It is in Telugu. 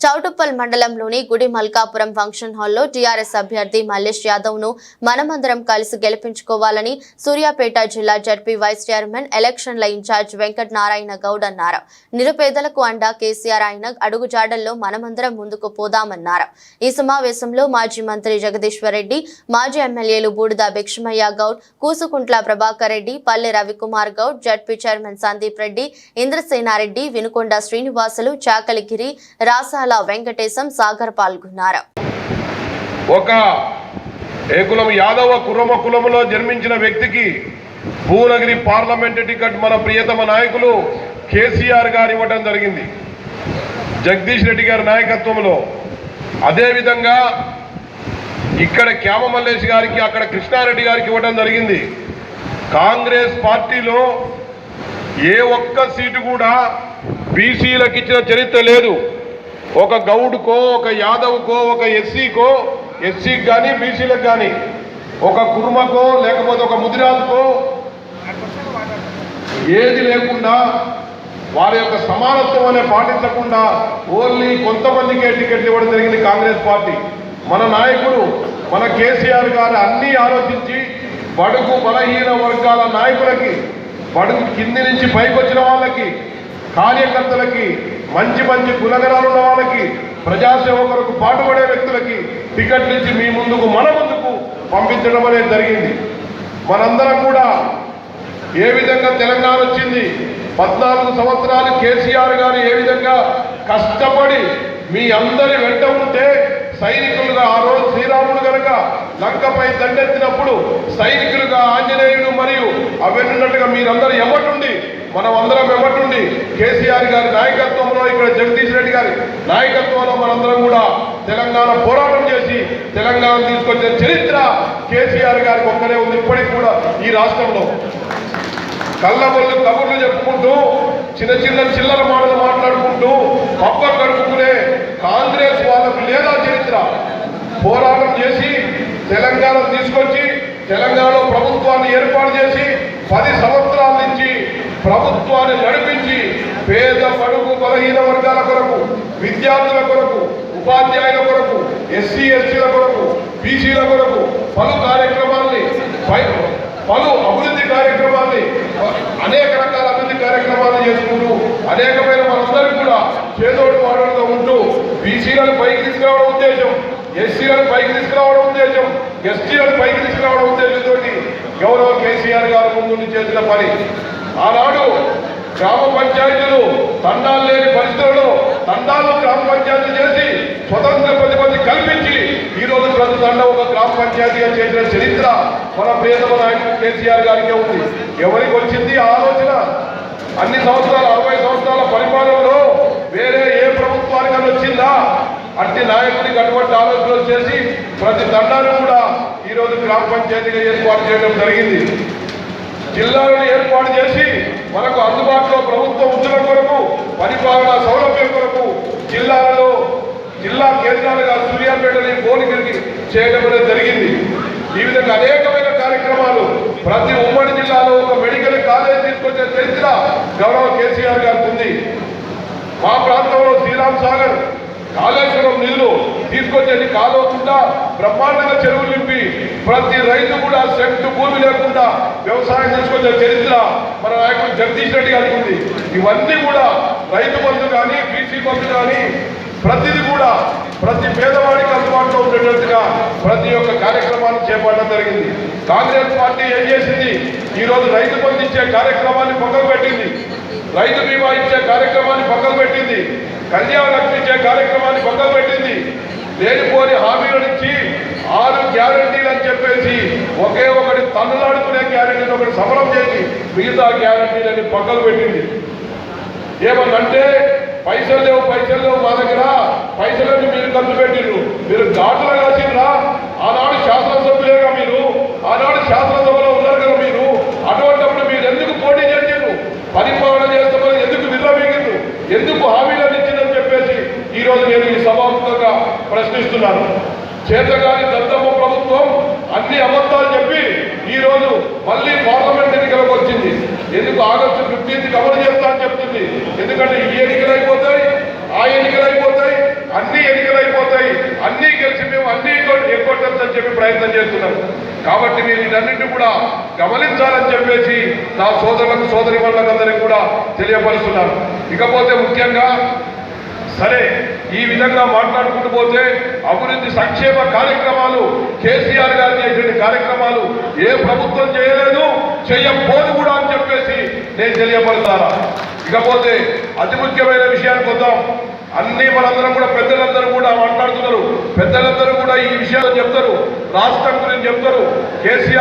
చౌటుప్పల్ మండలంలోని గుడి మల్కాపురం ఫంక్షన్ హాల్లో టీఆర్ఎస్ అభ్యర్థి మల్లేష్ యాదవ్ను మనమందరం కలిసి గెలిపించుకోవాలని సూర్యాపేట జిల్లా జడ్పీ వైస్ చైర్మన్ ఎలక్షన్ల ఇన్ఛార్జ్ వెంకట నారాయణ గౌడ్ అన్నారు. నిరుపేదలకు అండా కేసీఆర్ ఆయన అడుగుజాడల్లో మనమందరం ముందుకు పోదామన్నారు. ఈ సమావేశంలో మాజీ మంత్రి జగదీశ్వర్ రెడ్డి మాజీ ఎమ్మెల్యేలు బూడిద భిక్షమయ్య గౌడ్ కూసుకుంట్ల ప్రభాకర్ రెడ్డి పల్లె రవికుమార్ గౌడ్ జడ్పీ చైర్మన్ సందీప్ రెడ్డి ఇంద్రసేనారెడ్డి వినుకొండ శ్రీనివాసులు చాకలిగిరి రాసాల వెంకటేశం సాగర్ పాల్గొన్నారు. ఒక ఏ కులం యాదవ కురమ కులములో జన్మించిన వ్యక్తికి భూనగిరి పార్లమెంటు టికెట్ మన ప్రియతమ నాయకులు కేసీఆర్ గారు ఇవ్వడం జరిగింది. జగదీష్ రెడ్డి గారి నాయకత్వంలో. అదేవిధంగా ఇక్కడ క్యామ మల్లేష్ గారికి అక్కడ కృష్ణారెడ్డి గారికి ఇవ్వడం జరిగింది. కాంగ్రెస్ పార్టీలో ఏ ఒక్క సీటు కూడా బీసీలకు ఇచ్చిన చరిత్ర లేదు. ఒక గౌడ్కో ఒక యాదవ్కో ఒక ఎస్సీకో ఎస్సీకి కానీ బీసీలకు కానీ ఒక కుర్మకో లేకపోతే ఒక ముదిరాజుకో ఏది లేకుండా వారి యొక్క సమానత్వం అనే పాటించకుండా ఓన్లీ కొంతమందికే టికెట్లు ఇవ్వడం జరిగింది కాంగ్రెస్ పార్టీ. మన నాయకుడు మన కేసీఆర్ గారు అన్నీ ఆలోచించి బడుగు బలహీన వర్గాల నాయకులకి బడుగు కింది నుంచి పైకి వచ్చిన వాళ్ళకి కార్యకర్తలకి మంచి మంచి గుణగణాలు ఉన్న వాళ్ళకి ప్రజాసేవకులకు పాటుపడే వ్యక్తులకి టికెట్లు ఇచ్చి మీ ముందుకు మన ముందుకు పంపించడం అనేది జరిగింది. మనందరం కూడా ఏ విధంగా తెలంగాణ వచ్చింది పద్నాలుగు సంవత్సరాలు కేసీఆర్ గారు ఏ విధంగా కష్టపడి మీ అందరి వెంట ఉంటే సైనికులుగా ఆ రోజు శ్రీరాముడు గనక లంకపై దండెత్తినప్పుడు సైనికులుగా ఆంజనేయుడు మరియు అవెన్నున్నట్టుగా మీరందరూ ఎమ్మటుండి మనం అందరం ఎమ్మటుండి కేసీఆర్ గారి నాయకత్వంలో ఇక్కడ జగదీష్ రెడ్డి గారి నాయకత్వంలో మనందరం కూడా తెలంగాణ పోరాటం చేసి తెలంగాణ తీసుకొచ్చిన చరిత్ర కేసీఆర్ గారికి ఒక్కనే ఉంది. ఇప్పటికి కూడా ఈ రాష్ట్రంలో కళ్ళబొల్లు కబుర్లు చెప్పుకుంటూ చిన్న చిన్న చిల్లర మాటలు మాట్లాడుకుంటూ పప్ప గడుపుకునే కాంగ్రెస్ వాళ్ళకు లేదా చరిత్ర పోరాటం చేసి తెలంగాణ తీసుకొచ్చి తెలంగాణలో ప్రభుత్వాన్ని ఏర్పాటు చేసి పది సంవత్సరాల నుంచి ప్రభుత్వాన్ని నడిపించి పేద పడుగు బలహీన వర్గాల కొరకు విద్యార్థుల కొరకు ఉపాధ్యాయుల కొరకు ఎస్సీ ఎస్టీల కొరకు బీసీల కొరకు పలు కార్యక్రమాల్ని పై- పలు అభివృద్ధి కార్యక్రమాల్ని అనేక రకాల అభివృద్ధి కార్యక్రమాలు చేసుకుంటూ అనేకమైన మనందరికీ కూడా చేదోడు వాడుగా ఉంటూ బీసీలను పైకి తీసుకురావడం ఉద్దేశం ఎస్సీలను పైకి తీసుకురావడం ఉద్దేశం ఎస్టీలను పైకి తీసుకురావడం ఉద్దేశంతో గౌరవ కేసీఆర్ గారు ముందు చేసిన పని. ఆనాడు గ్రామ పంచాయతీలు తండాలు లేని పరిస్థితుల్లో తండాలు గ్రామ పంచాయతీ చేసి స్వతంత్ర ప్రతిపత్తి కల్పించి ఈ రోజు ప్రతి తండ ఒక గ్రామ పంచాయతీగా చేసిన చరిత్ర మన ప్రియతమ నాయకుడు కేసీఆర్ గారికే ఉంది. ఎవరికి వచ్చింది ఆలోచన? అన్ని సంవత్సరాల అరవై సంవత్సరాల పరిపాలనలో వేరే ఏ ప్రభుత్వానికి వచ్చిందా? అట్టి నాయకుడికి అటువంటి ఆలోచనలు చేసి ప్రతి తండాన్ని కూడా ఈరోజు గ్రామ పంచాయతీగా ఏర్పాటు చేయడం జరిగింది. జిల్లాలను ఏర్పాటు చేసి మనకు అందుబాటులో ప్రభుత్వ ఉద్యోగం కొరకు పరిపాలన సౌలభ్యం కొరకు జిల్లాలలో జిల్లా కేంద్రాలుగా సూర్యాపేటని పోలికలకి చేయడం అనేది జరిగింది. ఈ విధంగా అనేకమైన కార్యక్రమాలు ప్రతి ఉమ్మడి జిల్లాలో ఒక మెడికల్ కాలేజ్ తీసుకొచ్చే చరిత్ర గౌరవ కేసీఆర్ గారికి ఉంది. మా ప్రాంతంలో శ్రీరామ్ సాగర్ కాళేశ్వరం నీళ్ళు తీసుకొచ్చేది కాలోకుండా బ్రహ్మాండంగా చెరువులు నింపి ప్రతి రైతు కూడా సెంటు భూమి లేకుండా వ్యవసాయం తీసుకొచ్చే చరిత్ర మన నాయకుడు జగదీష్ రెడ్డి గారికి ఉంది. ఇవన్నీ కూడా రైతు బంధు కానీ బీసీ బంధు కానీ ప్రతిది కూడా ప్రతి పేదవాడికి అందుబాటులో ఉండేటట్టుగా ప్రతి ఒక్క కార్యక్రమాన్ని చేపట్టడం జరిగింది. కాంగ్రెస్ పార్టీ ఏం చేసింది? ఈరోజు రైతు బంధు ఇచ్చే కార్యక్రమాన్ని పక్కకు పెట్టింది. రైతు బీమా ఇచ్చే కార్యక్రమాన్ని పక్కకు పెట్టింది. కళ్యాణ లక్ష్మి ఇచ్చే కార్యక్రమాన్ని పక్కకు పెట్టింది. లేనిపోని హామీలను ఇచ్చి ఆరు గ్యారంటీలు అని చెప్పేసి ఒకే ఒకటి తన్నులాడుకునే గ్యారంటీ సమరం చేసి మిగతా గ్యారంటీలని పక్కకు పెట్టింది. ఏమన్నంటే పైసలు లేవు పైసలు లేవు మా దగ్గర. పైసలన్నీ మీరు ఖర్చు పెట్టిండ్రు మీరు ఘాటులు కాసిండ్రా? ఆనాడు శాసనసభ్యులేగా మీరు. ఆనాడు శాసనసభలో ఉన్నారు కదా మీరు. అటువంటిప్పుడు మీరు ఎందుకు పోటీ చేసిండ్రు? పరిపాలన చేస్తామని ఎందుకు విర్రవీగిండ్రు? ఎందుకు హామీలను ఇచ్చిందని చెప్పేసి ఈరోజు నేను ఈ సభాముఖంగా ప్రశ్నిస్తున్నాను. చేతగాని దత్తమ్మ ప్రభుత్వం అన్ని అబద్ధాలు చెప్పి ఈరోజు మళ్ళీ పార్లమెంట్ ఎన్నికలకు వచ్చింది. ఎందుకు ఆగస్టు ఫిఫ్టీన్త్ కవర్ చేస్తా అని చెప్తుంది. ఎందుకంటే ఈ ఎన్నికలు అయిపోతాయి ఆ ఎన్నికలు అయిపోతాయి అన్ని ఎన్నికలు అయిపోతాయి. అన్నీ కలిసి మేము అన్ని ఎగ్గొట్టద్దని చెప్పి ప్రయత్నం చేస్తున్నాం. కాబట్టి మీరు వీటన్నింటినీ కూడా గమనించాలని చెప్పేసి నా సోదరులకు సోదరి వాళ్ళకందరికీ కూడా తెలియపరుస్తున్నారు ఇకపోతే ముఖ్యంగా సరే ఈ విధంగా మాట్లాడుకుంటూ పోతే అభివృద్ధి సంక్షేమ కార్యక్రమాలు కేసీఆర్ గారు చేసిన కార్యక్రమాలు ఏ ప్రభుత్వం చేయలేదు చేయకపోదు కూడా అని చెప్పేసి నేను తెలియపరుస్తాను. ఇకపోతే అతి ముఖ్యమైన విషయానికి వద్దాం. అన్ని మనందరం కూడా పెద్దలందరూ కూడా మాట్లాడుతున్నారు. పెద్దలందరూ కూడా ఈ విషయాలు చెప్తారు. రాష్ట్రం గురించి చెప్తారు. కేసీఆర్